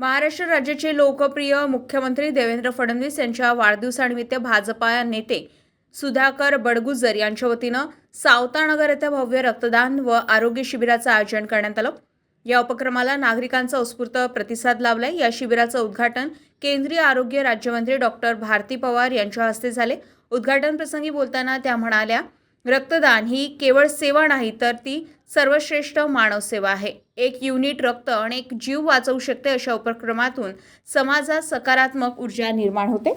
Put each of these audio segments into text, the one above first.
महाराष्ट्र राज्याचे लोकप्रिय मुख्यमंत्री देवेंद्र फडणवीस यांच्या वाढदिवसानिमित्त भाजपा नेते सुधाकर बडगुजर यांच्या वतीनं सावतानगर येथे भव्य रक्तदान व आरोग्य शिबिराचं आयोजन करण्यात आलं. या उपक्रमाला नागरिकांचा उत्स्फूर्त प्रतिसाद लाभलाय. या शिबिराचं उद्घाटन केंद्रीय आरोग्य राज्यमंत्री डॉक्टर भारती पवार यांच्या हस्ते झाले. उद्घाटन प्रसंगी बोलताना त्या म्हणाल्या रक्तदान ही केवळ सेवा नाही तर ती सर्वश्रेष्ठ मानव सेवा आहे. एक युनिट रक्त आणि एक जीव वाचवू शकते अशा उपक्रमातून समाजात सकारात्मक ऊर्जा निर्माण होते.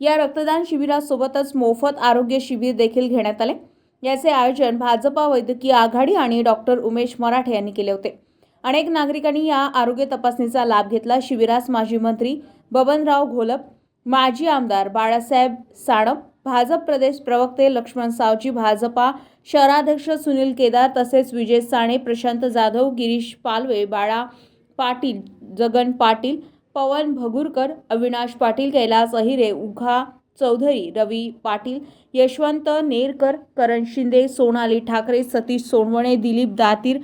या रक्तदान शिबिरासोबतच मोफत आरोग्य शिबिर देखील घेण्यात आले. याचे आयोजन भाजपा वैद्यकीय आघाडी आणि डॉक्टर उमेश मराठे यांनी केले होते. अनेक नागरिकांनी या आरोग्य तपासणीचा लाभ घेतला. शिबिरास माजी मंत्री बबनराव घोलप माजी आमदार बाळासाहेब साणप भाजप प्रदेश प्रवक्ते लक्ष्मण सावजी भाजपा शहराध्यक्ष सुनील केदार तसेच विजय साणे प्रशांत जाधव गिरीश पालवे बाळा पाटील जगन पाटील पवन भगुरकर अविनाश पाटील कैलास अहिरे उघा चौधरी रवी पाटील यशवंत नेरकर करण शिंदे सोनाली ठाकरे सतीश सोनवणे दिलीप दातीर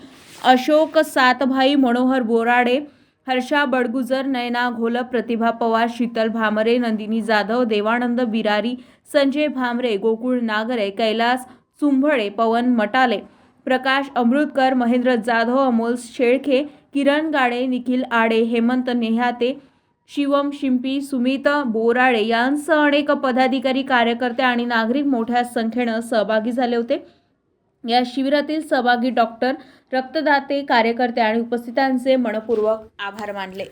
अशोक सातभाई मनोहर बोराडे हर्षा बडगुजर नयना घोलप प्रतिभा पवार शीतल भामरे नंदिनी जाधव देवानंद बिरारी संजय भामरे गोकुळ नागरे कैलास चुंभळे पवन मटाले प्रकाश अमृतकर महेंद्र जाधव अमोल शेळखे किरण गाडे निखिल आडे हेमंत नेहाते शिवम शिंपी सुमित बोराळे यांसह अनेक पदाधिकारी कार्यकर्ते आणि नागरिक मोठ्या संख्येनं सहभागी झाले होते. या शिबिरातील सहभागी डॉक्टर रक्तदाते कार्यकर्ते आणि उपस्थितांचे मनपूर्वक आभार मानले.